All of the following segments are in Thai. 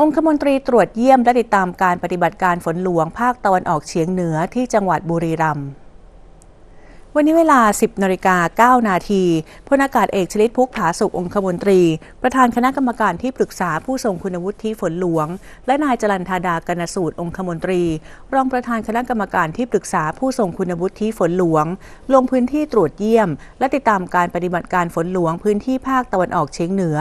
องคมนตรีตรวจเยี่ยมและติดตามการปฏิบัติการฝนหลวงภาคตะวันออกเฉียงเหนือที่จังหวัดบุรีรัมย์ วันนี้เวลา 10นาฬิกา9นาทีพลอากาศเอกชลิตพุกผาสุของคมนตรี ประธานคณะกรรมการที่ปรึกษาผู้ทรงคุณวุฒิฝนหลวง และนายจรันธาดากนสูตรองคมนตรี รองประธานคณะกรรมการที่ปรึกษาผู้ทรงคุณวุฒิฝนหลวง ลงพื้นที่ตรวจเยี่ยม และติดตามการปฏิบัติการฝนหลวงพื้นที่ภาคตะวันออกเฉียงเหนือ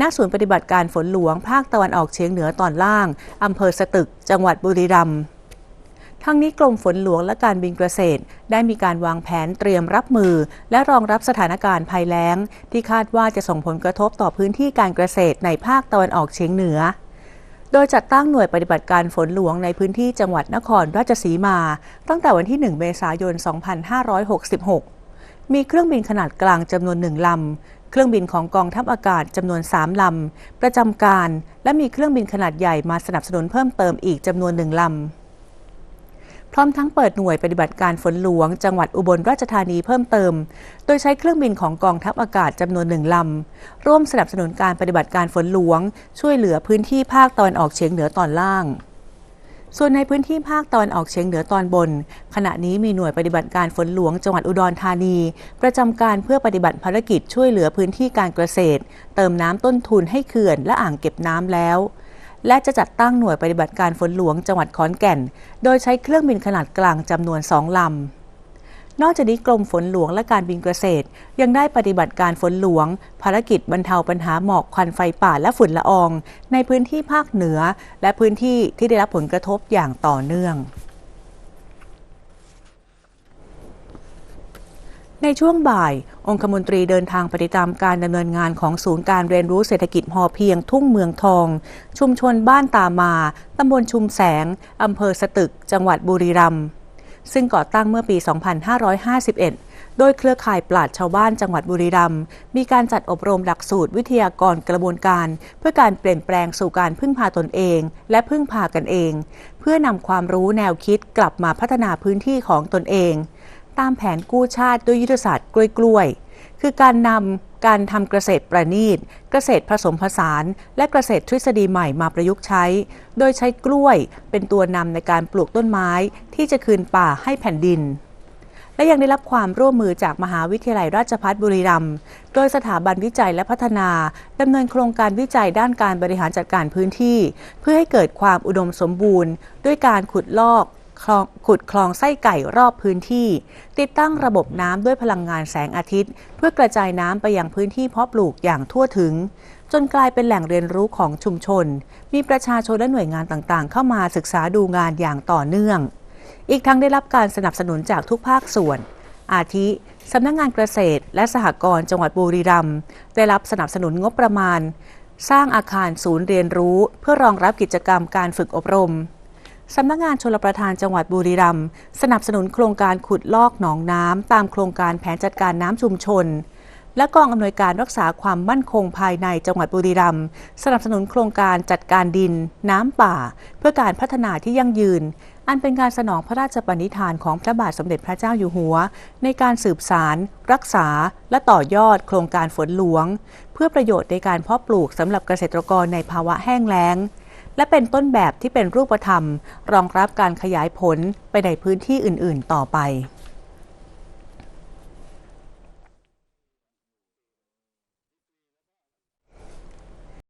ณ ศูนย์ปฏิบัติการฝนหลวง ภาคตะวันออกเฉียงเหนือตอนล่างอำเภอสตึก จังหวัดบุรีรัมย์ ทั้งนี้กรมฝนหลวงและการบินเกษตร ได้มีการวางแผนเตรียมรับมือ และรองรับสถานการณ์ภัยแล้ง ที่คาดว่าจะส่งผลกระทบต่อพื้นที่การเกษตรในภาคตะวันออกเฉียงเหนือ โดยจัดตั้งหน่วยปฏิบัติการฝนหลวงในพื้นที่จังหวัดนครราชสีมา ตั้งแต่วันที่ 1 เมษายน 2566 มีเครื่องบินขนาดกลางจำนวนหนึ่งลำเครื่องบินของกองทัพอากาศจำนวน 3 ลำ ประจำการ และมีเครื่องบินขนาดใหญ่มาสนับสนุนเพิ่มเติมอีกจำนวนหนึ่งลำ พร้อมทั้งเปิดหน่วยปฏิบัติการฝนหลวง จังหวัดอุบลราชธานีเพิ่มเติม โดยใช้เครื่องบินของกองทัพอากาศจำนวนหนึ่งลำ ร่วมสนับสนุนการปฏิบัติการฝนหลวง ช่วยเหลือพื้นที่ภาคตะวันออกเฉียงเหนือตอนล่างส่วนในพื้นที่ภาคตะวันออกเฉียงเหนือตอนบน ขณะนี้มีหน่วยปฏิบัติการฝนหลวงจังหวัดอุดรธานี ประจำการเพื่อปฏิบัติภารกิจช่วยเหลือพื้นที่การเกษตร เติมน้ำต้นทุนให้เขื่อนและอ่างเก็บน้ำแล้ว และจะจัดตั้งหน่วยปฏิบัติการฝนหลวงจังหวัดขอนแก่น โดยใช้เครื่องบินขนาดกลางจำนวนสองลำนอกจากนี้กรมฝนหลวงและการบินเกษตร ยังได้ปฏิบัติการฝนหลวง ภารกิจบรรเทาปัญหาหมอกควันไฟป่าและฝุ่นละออง ในพื้นที่ภาคเหนือ และพื้นที่ที่ได้รับผลกระทบอย่างต่อเนื่อง ในช่วงบ่าย องคมนตรีเดินทางปติตามการดำเนินงานของศูนย์การเรียนรู้เศรษฐกิจพอเพียงทุ่งเมืองทอง ชุมชนบ้านตามาตำบลชุมแสงอำเภอสตึก จังหวัดบุรีรัมย์ซึ่งก่อตั้งเมื่อปี 2551 โดยเครือข่ายปราชชาวบ้านจังหวัดบุรีรัมย์มีการจัดอบรมหลักสูตรวิทยากรกระบวนการ เพื่อการเปลี่ยนแปลงสู่การพึ่งพาตนเอง และพึ่งพากันเอง เพื่อนำความรู้แนวคิดกลับมาพัฒนาพื้นที่ของตนเอง ตามแผนกู้ชาติด้วยยุทธศาสตร์กล้วยๆ คือการนำการทำเกษตรประณีต เกษตรผสมผสาน และเกษตรทฤษฎีใหม่มาประยุกต์ใช้ โดยใช้กล้วยเป็นตัวนำในการปลูกต้นไม้ที่จะคืนป่าให้แผ่นดินและยังได้รับความร่วมมือจากมหาวิทยาลัยราชภัฏบุรีรัมย์ โดยสถาบันวิจัยและพัฒนาดำเนินโครงการวิจัยด้านการบริหารจัดการพื้นที่ เพื่อให้เกิดความอุดมสมบูรณ์ ด้วยการขุดลอก คลองขุดคลองไส้ไก่รอบพื้นที่ ติดตั้งระบบน้ำด้วยพลังงานแสงอาทิตย์ เพื่อกระจายน้ำไปยังพื้นที่เพาะปลูกอย่างทั่วถึง จนกลายเป็นแหล่งเรียนรู้ของชุมชน มีประชาชนและหน่วยงานต่างๆ เข้ามาศึกษาดูงานอย่างต่อเนื่อง อีกทั้งได้รับการสนับสนุนจากทุกภาคส่วน อาทิสำนักงงานเกษตร และสหกรณ์จังหวัดบุรีรัมย์ได้รับสนับสนุนงบประมาณ สร้างอาคารศูนย์เรียนรู้ เพื่อรองรับกิจกรรมการฝึกอบรม สำนักงานชลประทานจังหวัดบุรีรัมย์สนับสนุนโครงการขุดลอกหนองน้ำตามโครงการแผนจัดการน้ำชุมชน และกองอำนวยการรักษาความมั่นคงภายในจังหวัดบุรีรัมย์สนับสนุนโครงการจัดการดิน น้ำป่า เพื่อการพัฒนาที่ยั่งยืน อันเป็นการสนองพระราชปณิธานของพระบาทสมเด็จพระเจ้าอยู่หัว ในการสืบสาร รักษา และต่อยอด โครงการฝนหลวง เพื่อประโยชน์ในการเพาะปลูกสำหรับเกษตรกรในภาวะแห้งแล้ง และเป็นต้นแบบที่เป็นรูปธรรม รองรับการขยายผลไปในพื้นที่อื่น ๆ ต่อไป